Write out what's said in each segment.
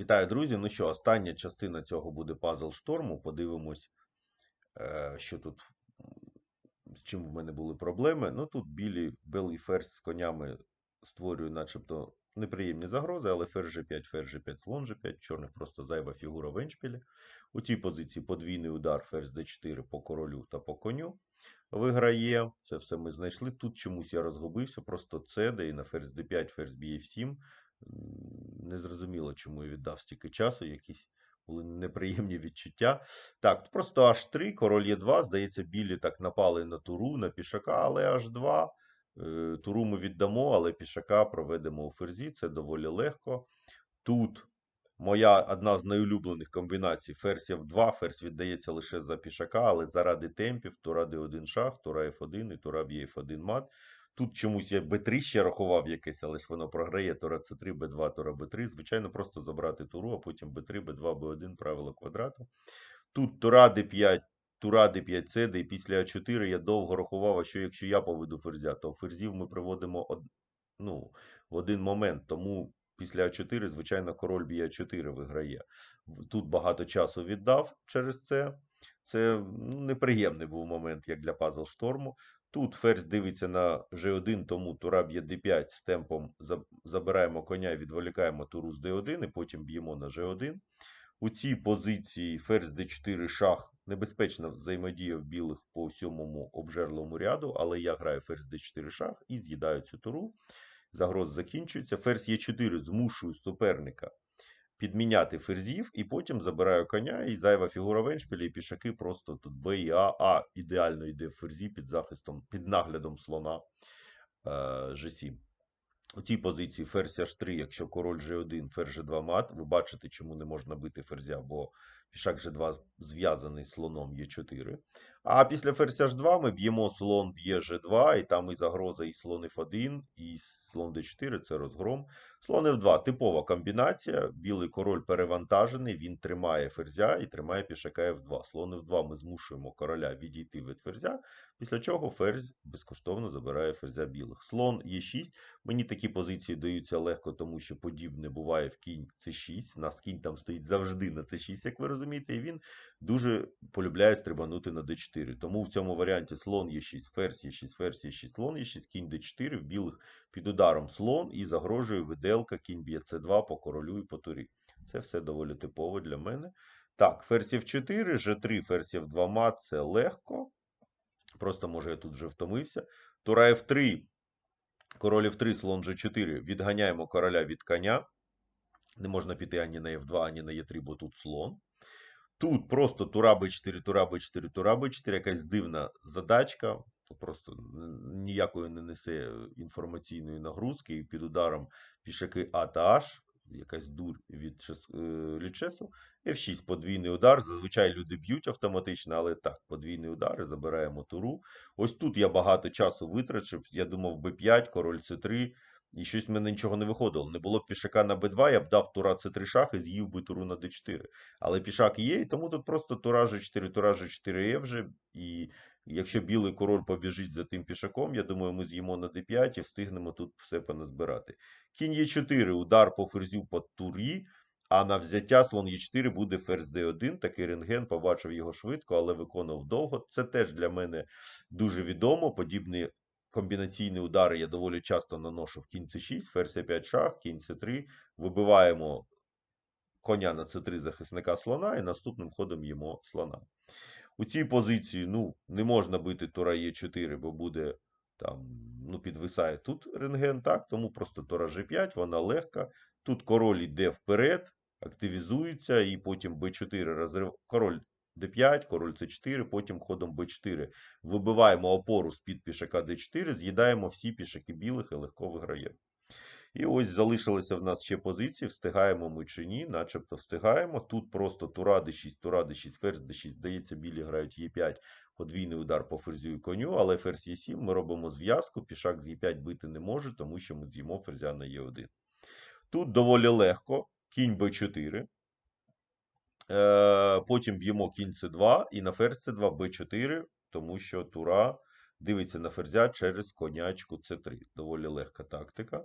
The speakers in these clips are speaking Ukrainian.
Вітаю, друзі. Ну що, остання частина цього буде пазл шторму. Подивимось, е, що тут, з чим в мене були проблеми. Ну тут білі, белий ферзь з конями створює начебто неприємні загрози, але ферзь G5, ферзь G5, слон G5, чорних просто зайва фігура в еншпілі. У цій позиції подвійний удар ферзь D4 по королю та по коню виграє. Це все ми знайшли. Тут чомусь я розгубився, просто цеде і на ферзь D5, ферзь б'є 7 не зрозуміло, чому я віддав стільки часу, якісь були неприємні відчуття. Так, просто H3, король Е2, здається, білі так напали на туру, на пішака, але H2. Е, Туру ми віддамо, але пішака проведемо у ферзі, це доволі легко. Тут моя одна з найулюблених комбінацій ферзь F2, ферзь віддається лише за пішака, але заради темпів, тура D1 шах, тура F1 і тура б'є F1 мат. Тут чомусь я b3 ще рахував якесь, але ж воно програє тура c3, b2, тура b3. Звичайно, просто забрати туру, а потім b3, b2, b1, правило квадрату. Тут тура d5, тура d5 c, і після a4 я довго рахував, а що якщо я поведу ферзя, то ферзів ми приводимо од... ну, в один момент. Тому після а4, звичайно, король б'є 4 виграє. Тут багато часу віддав через це. Це ну, неприємний був момент, як для пазл шторму. Тут ферзь дивиться на G1, тому тура б'є D5 з темпом забираємо коня і відволікаємо туру з D1, і потім б'ємо на G1. У цій позиції ферзь D4 шах небезпечна взаємодія в білих по сьомому обжерлому ряду, але я граю ферзь D4 шах і з'їдаю цю туру. Загроз закінчується. Ферзь Е4 змушую суперника підміняти ферзів, і потім забираю коня, і зайва фігура в еншпілі, і пішаки просто тут Б і А. А ідеально йде в ферзі під захистом, під наглядом слона е, G7. У цій позиції ферзь H3, якщо король G1, ферзь G2 мат, ви бачите, чому не можна бити ферзя, бо пішак G2 зв'язаний з слоном Е4. А після ферзь H2 ми б'ємо слон б'є G2, і там і загроза, і слон F1, і слон d4 це розгром. Слон f2 типова комбінація. Білий король перевантажений, він тримає ферзя і тримає пішака f2. Слон f2 ми змушуємо короля відійти від ферзя, після чого ферзь безкоштовно забирає ферзя білих. Слон e6. Мені такі позиції даються легко, тому що подібне буває в кінь c6. У нас кінь там стоїть завжди на c6, як ви розумієте, і він дуже полюбляє стрибанути на d4. Тому в цьому варіанті слон e6, ферзь e6, ферзь e6, слон e6, кінь d4, в білих під ударом слон і загрожує виделка, кінь б'є c2 по королю і по турі. Це все доволі типово для мене. Так, ферзь f4, g3, ферзь f2 мат, це легко. Просто, може, я тут вже втомився. Тура f3, король f3, слон g4. Відганяємо короля від коня. Не можна піти ані на f2, ані на e3, бо тут слон. Тут просто тура b4, тура b4, тура b4, якась дивна задачка просто ніякої не несе інформаційної нагрузки, і під ударом пішаки А та H, якась дурь від е, лічесу. F6 подвійний удар. Зазвичай люди б'ють автоматично, але так, подвійний удар забираємо туру. Ось тут я багато часу витрачив. Я думав b5, король c3. І щось в мене нічого не виходило. Не було б пішака на Б2, я б дав тура С3 шах і з'їв би туру на Д4. Але пішак є, і тому тут просто тура Ж4, тура Ж4 є вже. І якщо білий король побіжить за тим пішаком, я думаю, ми з'їмо на d5 і встигнемо тут все поназбирати. Кінь Е4, удар по ферзю по турі, а на взяття слон Е4 буде ферзь d1. Такий рентген побачив його швидко, але виконав довго. Це теж для мене дуже відомо. Подібні комбінаційні удари я доволі часто наношу в кінь c6, ферзь 5 шах, кінь c3. Вибиваємо коня на c3 захисника слона і наступним ходом їмо слона. У цій позиції ну, не можна бити Тора Е4, бо буде там, ну, підвисає тут рентген, так, тому просто Тора G5, вона легка. Тут король йде вперед, активізується, і потім b4 розрив. Король d5, король c4, потім ходом b4 вибиваємо опору з-під пішака d4, з'їдаємо всі пішаки білих і легко виграємо. І ось залишилися в нас ще позиції, встигаємо ми чи ні, начебто встигаємо. Тут просто тура d6, тура d6, ферзь d6. Здається, білі грають Е5, подвійний удар по ферзю і коню, але ферзь Е7 ми робимо зв'язку, пішак з Е5 бити не може, тому що ми з'їмо ферзя на Е1. Тут доволі легко, кінь b4. Е, потім б'ємо кінь С2 і на ферзь С2 Б4, тому що тура дивиться на ферзя через конячку С3. Доволі легка тактика.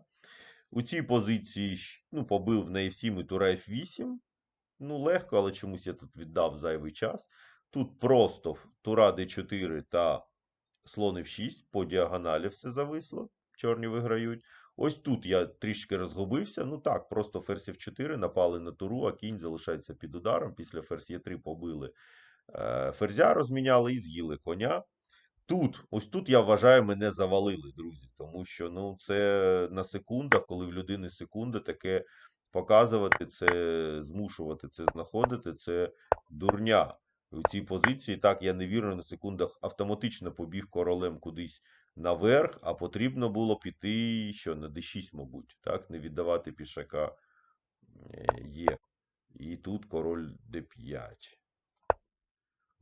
У цій позиції ну, побив на F7 і тура F8. Ну, легко, але чомусь я тут віддав зайвий час. Тут просто тура D4 та слон F6 по діагоналі все зависло. Чорні виграють. Ось тут я трішки розгубився. Ну так, просто ферзь F4 напали на туру, а кінь залишається під ударом. Після ферзь Е3 побили е, ферзя, розміняли і з'їли коня. Тут, ось тут, я вважаю, мене завалили, друзі. Тому що ну, це на секундах, коли в людини секунди, таке показувати, це змушувати це знаходити, це дурня. В цій позиції так я невірно на секундах автоматично побіг королем кудись наверх, а потрібно було піти що на d6, мабуть, так, не віддавати пішака е, є. І тут король d5.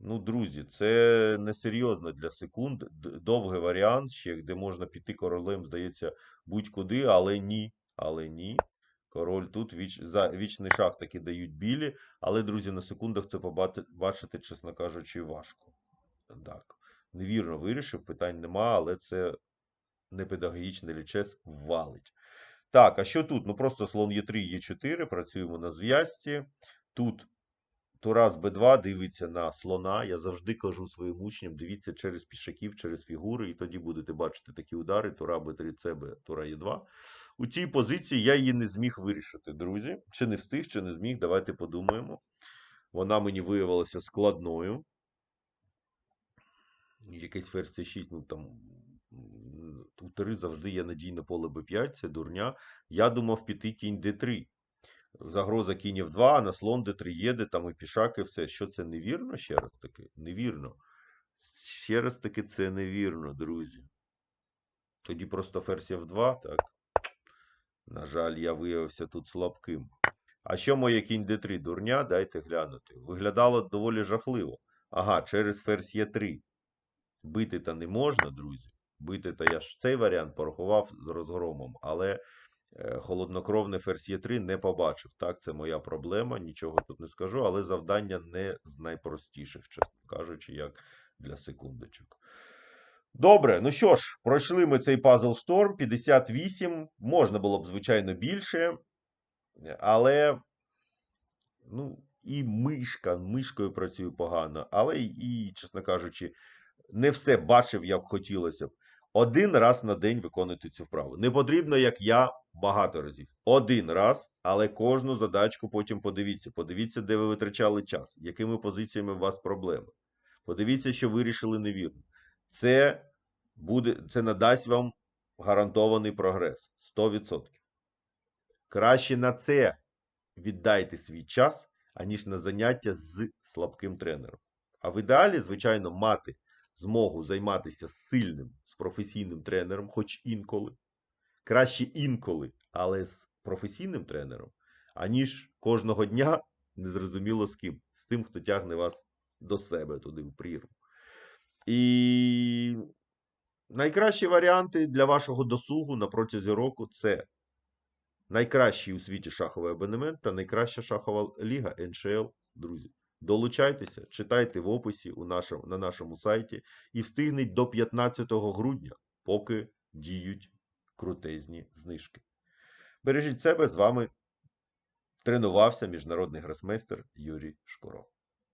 Ну, друзі, це несерйозно для секунд. Довгий варіант ще, де можна піти королем, здається, будь-куди, але ні. Але ні. Король тут віч, за вічний шах таки дають білі, але, друзі, на секундах це побати- бачити, чесно кажучи, важко. Так. Невірно вирішив, питань нема, але це не педагогічний лічес валить. Так, а що тут? Ну просто слон Е3, Е4, працюємо на зв'язці. Тут Турас Б2 дивиться на слона. Я завжди кажу своїм учням, дивіться через пішаків, через фігури, і тоді будете бачити такі удари. Тура Б3, ЦБ, Тура Е2. У цій позиції я її не зміг вирішити, друзі. Чи не встиг, чи не зміг, давайте подумаємо. Вона мені виявилася складною. Якийсь ферзь C6, ну там у 3 завжди є надійне поле Б5, це дурня. Я думав піти кінь Д3. Загроза кінь F2, а на слон Д3 їде, там і пішак, і все. Що це невірно? Ще раз таки? Невірно. Ще раз таки, це невірно, друзі. Тоді просто ферзь F2, так. На жаль, я виявився тут слабким. А що моє кінь D3? Дурня, дайте глянути. Виглядало доволі жахливо. Ага, через ферзь Е3. Бити та не можна, друзі. Бити та я ж цей варіант порахував з розгромом, але холоднокровне ферзь Е3 не побачив. Так, це моя проблема, нічого тут не скажу, але завдання не з найпростіших, чесно кажучи, як для секундочок. Добре, ну що ж, пройшли ми цей пазл шторм 58. Можна було б, звичайно, більше. Але, ну, і мишка, мишкою працюю погано, але і, чесно кажучи, не все бачив, як хотілося б. Один раз на день виконуйте цю вправу. Не потрібно, як я, багато разів. Один раз, але кожну задачку потім подивіться. Подивіться, де ви витрачали час, якими позиціями у вас проблеми. Подивіться, що вирішили невірно. Це, буде, це надасть вам гарантований прогрес. 100%. Краще на це віддайте свій час, аніж на заняття з слабким тренером. А в ідеалі, звичайно, мати змогу займатися сильним, професійним тренером, хоч інколи. Краще інколи, але з професійним тренером, аніж кожного дня незрозуміло з ким. З тим, хто тягне вас до себе туди в прірву. І найкращі варіанти для вашого досугу на протязі року це найкращий у світі шаховий абонемент та найкраща шахова ліга NHL. Друзі, долучайтеся, читайте в описі у нашому, на нашому сайті і встигніть до 15 грудня, поки діють крутезні знижки. Бережіть себе, з вами тренувався міжнародний гросмейстер Юрій Шкуров.